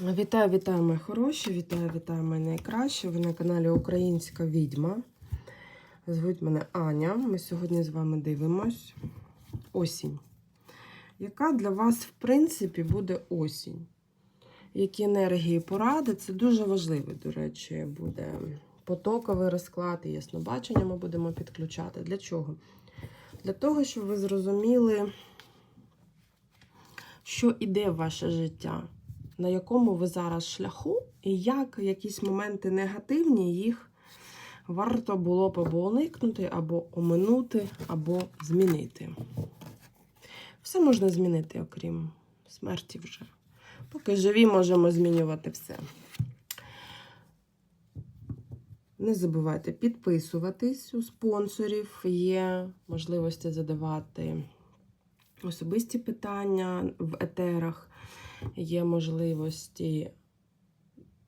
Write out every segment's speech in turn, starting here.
Вітаю, вітаю, мої хороші! Вітаю, вітаю, мої найкращі. Ви на каналі Українська Відьма. Звуть мене Аня. Ми сьогодні з вами дивимось осінь. Яка для вас, в принципі, буде осінь? Які енергії поради? Це дуже важливий, до речі, буде потоковий розклад і яснобачення ми будемо підключати. Для чого? Для того, щоб ви зрозуміли, що іде в ваше життя на якому ви зараз шляху, і як якісь моменти негативні їх варто було б або уникнути, або оминути, або змінити. Все можна змінити, окрім смерті вже. Поки живі, можемо змінювати все. Не забувайте підписуватись у спонсорів. Є можливості задавати особисті питання в етерах є можливості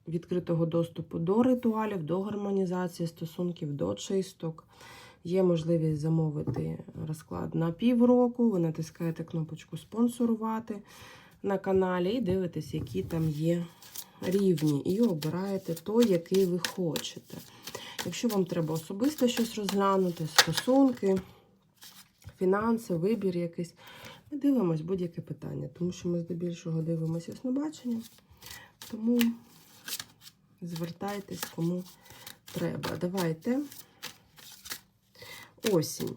відкритого доступу до ритуалів, до гармонізації стосунків, до чисток. Є можливість замовити розклад на півроку. Ви натискаєте кнопочку спонсорувати на каналі і дивитесь, які там є рівні, і обираєте той, який ви хочете. Якщо вам треба особисто щось розглянути, стосунки, фінанси, вибір якийсь. Ми дивимось будь-яке питання, тому що ми здебільшого дивимося яснобачення. Тому звертайтесь кому треба. Давайте осінь.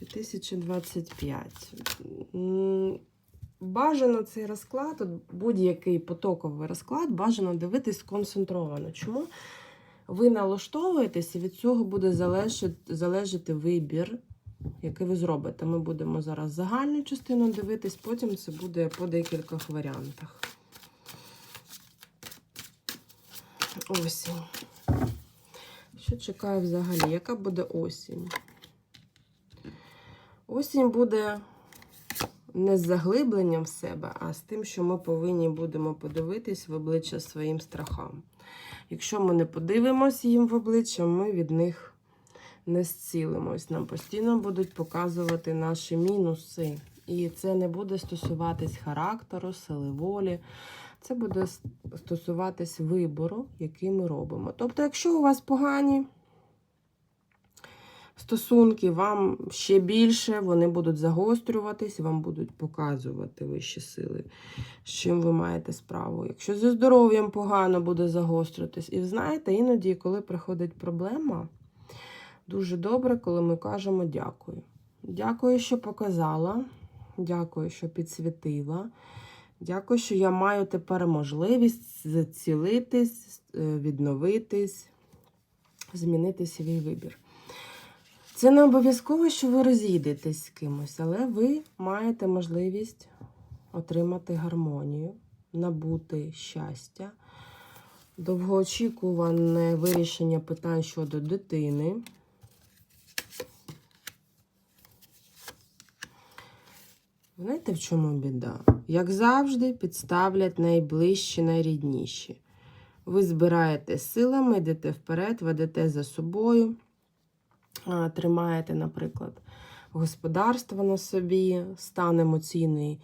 2025. Бажано цей розклад, будь-який потоковий розклад, бажано дивитись сконцентровано. Чому? Ви налаштовуєтесь, і від цього буде залежати, залежати вибір який ви зробите. Ми будемо зараз загальну частину дивитись, потім це буде по декількох варіантах. Осінь. Що чекаю взагалі? Яка буде осінь? Осінь буде не з заглибленням в себе, а з тим, що ми повинні будемо подивитись в обличчя своїм страхам. Якщо ми не подивимося їм в обличчя, ми від них не зцілимось. Нам постійно будуть показувати наші мінуси. І це не буде стосуватись характеру, сили волі. Це буде стосуватись вибору, який ми робимо. Тобто, якщо у вас погані стосунки, вам ще більше, вони будуть загострюватись, вам будуть показувати вищі сили, з чим ви маєте справу. Якщо зі здоров'ям погано буде загострюватись. І знаєте, іноді, коли приходить проблема, Дуже добре, коли ми кажемо дякую. Дякую, що показала. Дякую, що підсвітила. Дякую, що я маю тепер можливість зацілитись, е, відновитись, змінити свій вибір. Це не обов'язково, що ви розійдетесь з кимось, але ви маєте можливість отримати гармонію, набути щастя, довгоочікуване вирішення питань щодо дитини. Знаєте, в чому біда? Як завжди, підставлять найближчі, найрідніші. Ви збираєте силами, йдете вперед, ведете за собою, тримаєте, наприклад, господарство на собі, стан емоційний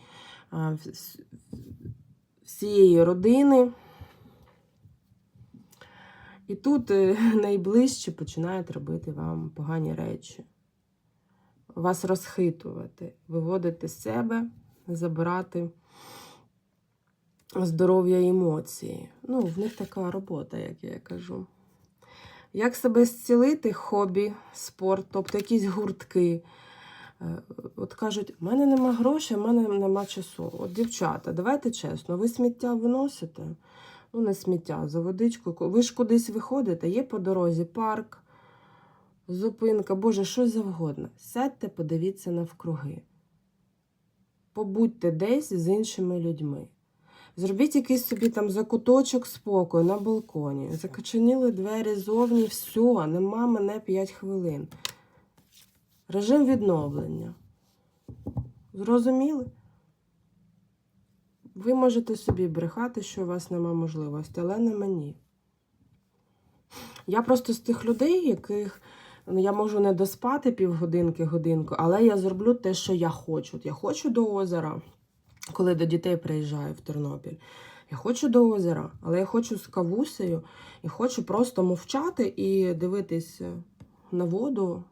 всієї родини. І тут е, найближчі починають робити вам погані речі вас розхитувати, виводити з себе, забирати здоров'я і емоції. Ну, в них така робота, як я кажу. Як себе зцілити, хобі, спорт, тобто якісь гуртки. Е, от кажуть, в мене нема грошей, в мене нема часу. От, дівчата, давайте чесно, ви сміття виносите? Ну, не сміття, за водичку. Ви ж кудись виходите, є по дорозі парк, зупинка, Боже, що завгодно. Сядьте, подивіться навкруги. Побудьте десь з іншими людьми. Зробіть якийсь собі там закуточок спокою на балконі. Закачаніли двері зовні, все, нема мене 5 хвилин. Режим відновлення. Зрозуміли? Ви можете собі брехати, що у вас нема можливості, але не мені. Я просто з тих людей, яких я можу не доспати півгодинки, годинку, але я зроблю те, що я хочу. Я хочу до озера. коли до дітей приїжджаю в Тернопіль. Я хочу до озера, але я хочу з кавусею і хочу просто мовчати і дивитись на воду.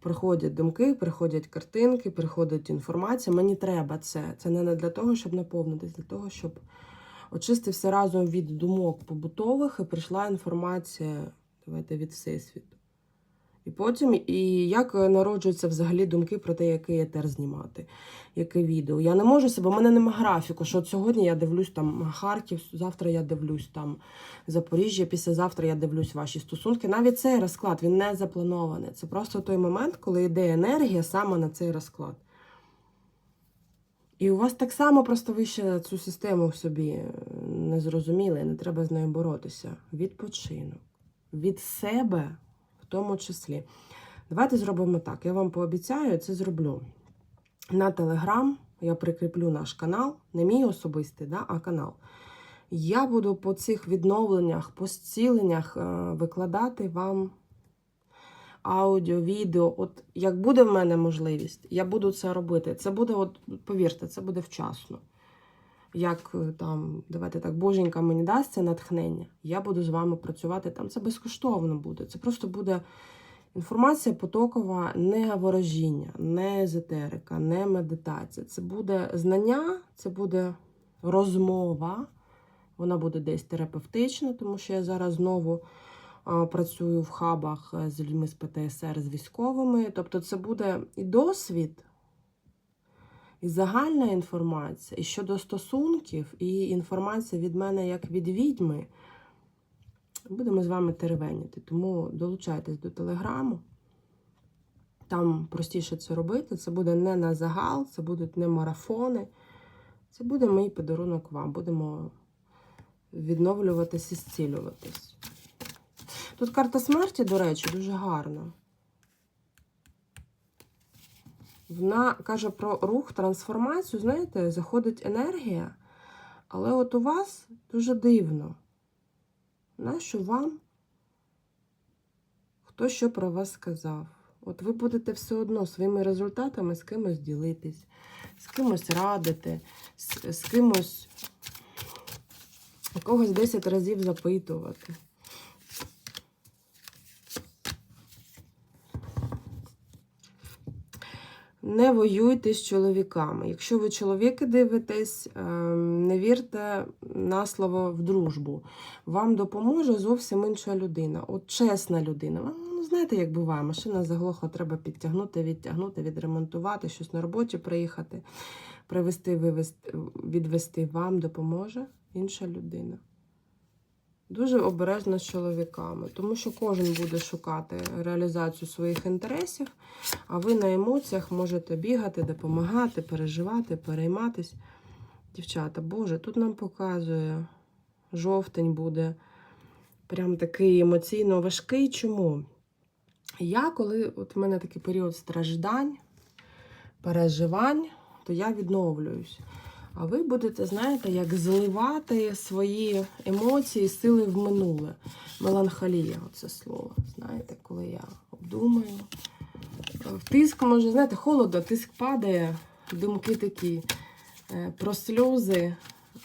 Приходять думки, приходять картинки, приходить інформація. Мені треба це. Це не для того, щоб наповнитись, для того, щоб очистився разом від думок побутових і прийшла інформація давайте, від Всесвіту. І потім, і як народжуються взагалі думки про те, який етер знімати, яке відео. Я не можу себе, у мене немає графіку, що от сьогодні я дивлюсь там Харків, завтра я дивлюсь там Запоріжжя, післязавтра я дивлюсь ваші стосунки. Навіть цей розклад він не запланований. Це просто той момент, коли йде енергія саме на цей розклад. І у вас так само просто ви ще цю систему в собі не зрозуміли, не треба з нею боротися. Відпочинок. Від себе тому числі. Давайте зробимо так. Я вам пообіцяю, це зроблю. На Телеграм я прикріплю наш канал, не мій особистий, да, а канал. Я буду по цих відновленнях, по зціленнях е, викладати вам аудіо, відео. От як буде в мене можливість, я буду це робити. Це буде, от повірте, це буде вчасно. Як е, там, давайте так, боженька мені дасть це натхнення, я буду з вами працювати там. Це безкоштовно буде. Це просто буде інформація потокова, не ворожіння, не езотерика, не медитація. Це буде знання, це буде розмова. Вона буде десь терапевтична, тому що я зараз знову працюю в хабах е, з людьми з ПТСР, з військовими. Тобто, це буде і досвід, і загальна інформація, і щодо стосунків, і інформація від мене як від відьми. Будемо з вами теревеніти. Тому долучайтесь до телеграму. Там простіше це робити. Це буде не на загал, це будуть не марафони. Це буде мій подарунок вам. Будемо відновлюватись і зцілюватись. Тут карта смерті, до речі, дуже гарна. Вона каже про рух, трансформацію, знаєте, заходить енергія, але от у вас дуже дивно. Нащо вам хто що про вас сказав? От ви будете все одно своїми результатами з кимось ділитись, з кимось радити, з, з кимось когось 10 разів запитувати. Не воюйте з чоловіками. Якщо ви чоловіки дивитесь, ем, не вірте на слово в дружбу. Вам допоможе зовсім інша людина. От чесна людина. Ну, знаєте, як буває, машина заглохла, треба підтягнути, відтягнути, відремонтувати, щось на роботі приїхати, привезти, вивезти, відвести. Вам допоможе інша людина. Дуже обережно з чоловіками, тому що кожен буде шукати реалізацію своїх інтересів, а ви на емоціях можете бігати, допомагати, переживати, перейматись. Дівчата, Боже, тут нам показує, жовтень буде прям такий емоційно важкий. Чому? Я, коли от в мене такий період страждань, переживань, то я відновлююсь. А ви будете, знаєте, як зливати свої емоції, сили в минуле. Меланхолія оце слово. Знаєте, коли я обдумаю. Тиск може, знаєте, холодно, тиск падає, думки такі е, про сльози,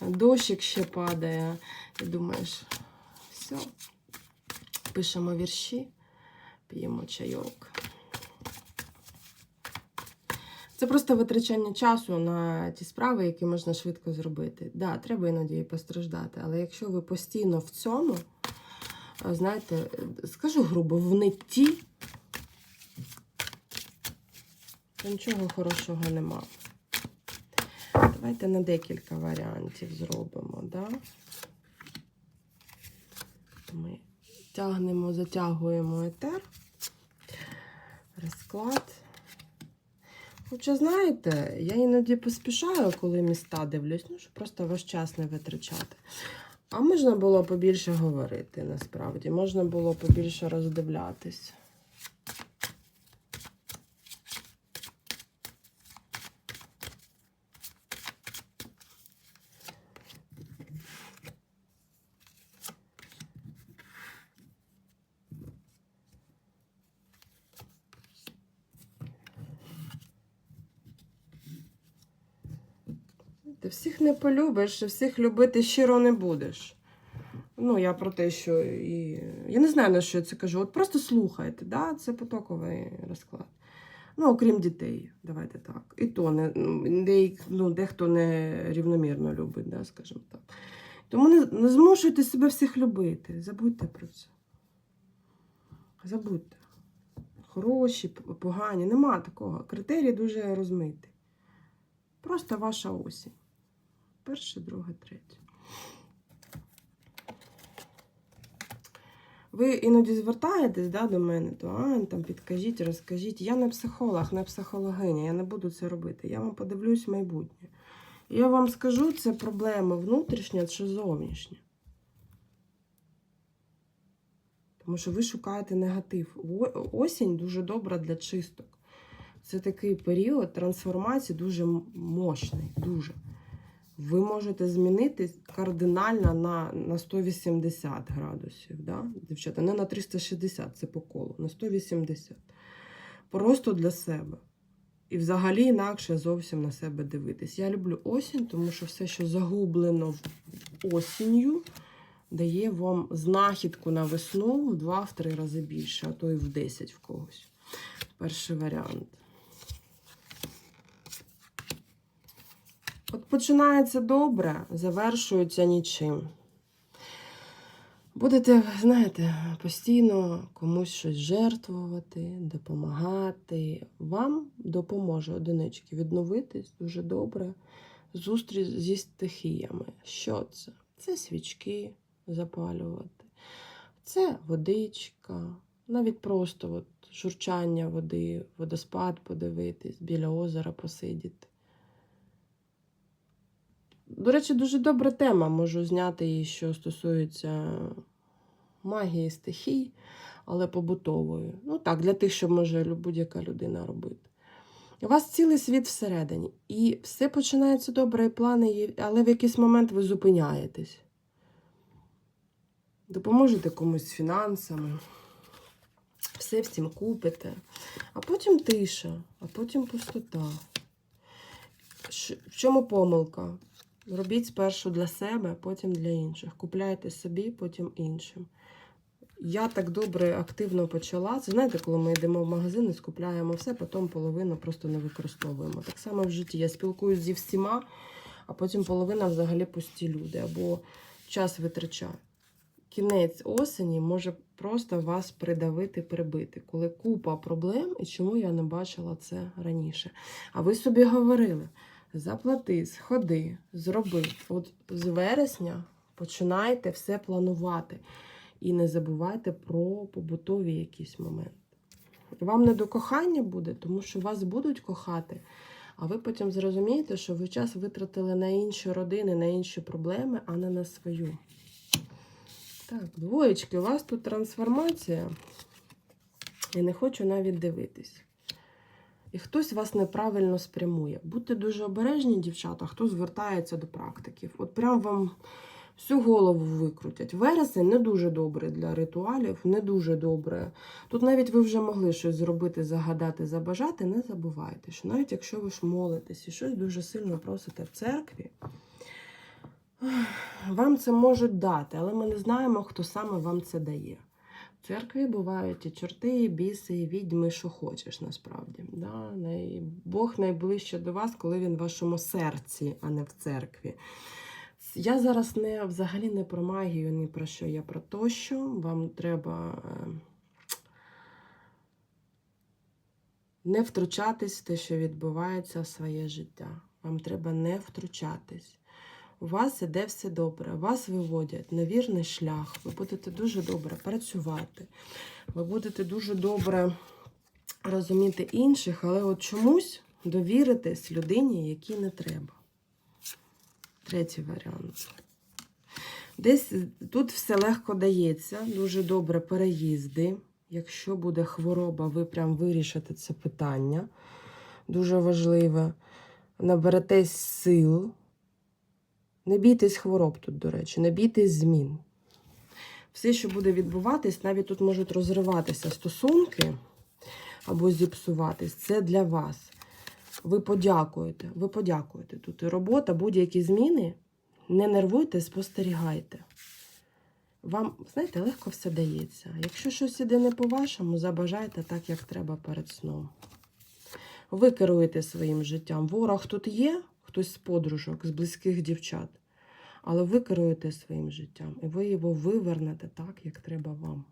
дощик ще падає. І думаєш, все, пишемо вірші, п'ємо чайок. Це просто витрачання часу на ті справи, які можна швидко зробити. Да, треба іноді і постраждати, але якщо ви постійно в цьому, знаєте, скажу грубо, в нитті, то нічого хорошого нема. Давайте на декілька варіантів зробимо, да? Ми тягнемо, затягуємо етер, розклад. Хоча, знаєте, я іноді поспішаю, коли міста дивлюсь, ну, щоб просто ваш час не витрачати. А можна було побільше говорити, насправді. Можна було побільше роздивлятись. Не полюбиш, всіх любити щиро не будеш. Ну, я про те, що і. Я не знаю, на що я це кажу. От просто слухайте, да? це потоковий розклад. Ну, окрім дітей, давайте так. І то не, ну, дехто не рівномірно любить, да, скажімо так. Тому не, не змушуйте себе всіх любити. Забудьте про це. Забудьте. Хороші, погані. Нема такого. Критерій дуже розмитий. Просто ваша осінь. Перше, друге, третє. Ви іноді звертаєтесь да, до мене, то а, там підкажіть, розкажіть. Я не психолог, не психологиня, я не буду це робити. Я вам подивлюсь майбутнє. Я вам скажу, це проблема внутрішня чи зовнішня. Тому що ви шукаєте негатив. Осінь дуже добра для чисток. Це такий період трансформації дуже мощний. Дуже. Ви можете змінитись кардинально на, на 180 градусів. Да? Дівчата, не на 360, це по колу, на 180. Просто для себе. І взагалі інакше зовсім на себе дивитись. Я люблю осінь, тому що все, що загублено осінню, дає вам знахідку на весну в 2-3 рази більше, а то і в 10 в когось. Перший варіант. От починається добре, завершується нічим. Будете, знаєте, постійно комусь щось жертвувати, допомагати. Вам допоможе одинички відновитись дуже добре. Зустріч зі стихіями. Що це? Це свічки запалювати, це водичка, навіть просто от журчання води, водоспад подивитись, біля озера посидіти. До речі, дуже добра тема. Можу зняти її, що стосується магії стихій, але побутової. Ну так, для тих, що може будь-яка людина робити. У вас цілий світ всередині. І все починається добре, і плани але в якийсь момент ви зупиняєтесь. Допоможете комусь з фінансами, все всім купите, а потім тиша, а потім пустота. В чому помилка? Робіть спершу для себе, потім для інших. Купляйте собі, потім іншим. Я так добре активно почала. Це знаєте, коли ми йдемо в магазин і скупляємо все, потім половину просто не використовуємо. Так само в житті. Я спілкуюся зі всіма, а потім половина взагалі пусті люди або час витрачаю. Кінець осені може просто вас придавити, прибити, коли купа проблем, і чому я не бачила це раніше. А ви собі говорили: заплати, сходи, зроби. От з вересня починайте все планувати. І не забувайте про побутові якісь моменти. Вам не до кохання буде, тому що вас будуть кохати, а ви потім зрозумієте, що ви час витратили на інші родини, на інші проблеми, а не на свою. Так, двоєчки, у вас тут трансформація. І не хочу навіть дивитись. І хтось вас неправильно спрямує. Будьте дуже обережні, дівчата, хто звертається до практиків. От прям вам всю голову викрутять. Вересень не дуже добре для ритуалів, не дуже добре. Тут навіть ви вже могли щось зробити, загадати, забажати, не забувайте, що навіть якщо ви ж молитесь і щось дуже сильно просите в церкві, вам це можуть дати, але ми не знаємо, хто саме вам це дає. Церкві бувають і чорти, і біси, і відьми, що хочеш насправді. Да? Бог найближче до вас, коли він в вашому серці, а не в церкві. Я зараз не взагалі не про магію, ні про що. Я про те, що вам треба е, не втручатись в те, що відбувається в своє життя. Вам треба не втручатись. У вас іде все добре, вас виводять на вірний шлях, ви будете дуже добре працювати, ви будете дуже добре розуміти інших, але от чомусь довіритесь людині, якій не треба. Третій варіант. Десь тут все легко дається, дуже добре переїзди. Якщо буде хвороба, ви прям вирішите це питання. Дуже важливе. Наберетесь сил. Не бійтесь хвороб тут, до речі, не бійтесь змін. Все, що буде відбуватись, навіть тут можуть розриватися стосунки або зіпсуватись, це для вас. Ви подякуєте, ви подякуєте. Тут і робота, будь-які зміни. Не нервуйте, спостерігайте. Вам, знаєте, легко все дається. Якщо щось іде не по-вашому, забажайте так, як треба перед сном. Ви керуєте своїм життям. Ворог тут є, хтось з подружок, з близьких дівчат. Але ви керуєте своїм життям, і ви його вивернете так, як треба вам.